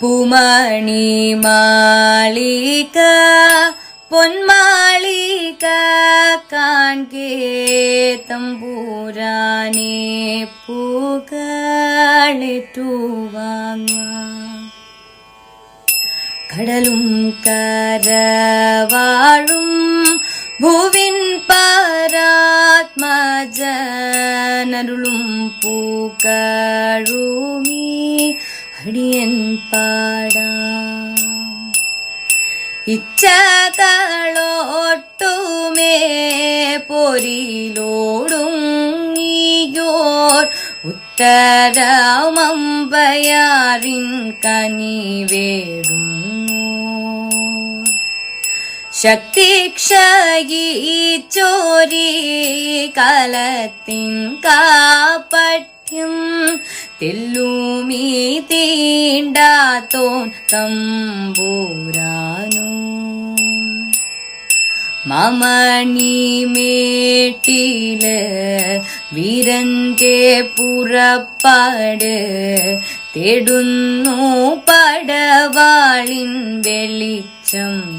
പൂമണി മാളിക പൊന്മാളിക കാൺകേ തമ്പൂരാനെ പൂക്കളിട്ടുവാങ്ങാം കടലും കരവാഴും ഭൂവിൻ പരാത്മജനരുളും പൂക്കഴുമി അടിയൻ പാടാം. ഇച്ഛകളോട്ടുമേ പൊരിലോടും നീയോർ. ഉത്തരമമ്പയാറിൻ കനിവേടുന്നു ശക്തി ക്ഷയിച്ചോരി കാലത്തിൻ കാപ്പഠ്യം തെല്ലുമീ തീണ്ടാത്തോൻ തമ്പൂരാനു. മമണി മേട്ടിൽ വീരന്റെ പുറപ്പാട് തേടുന്നു പടവാളിൻ വെളിച്ചം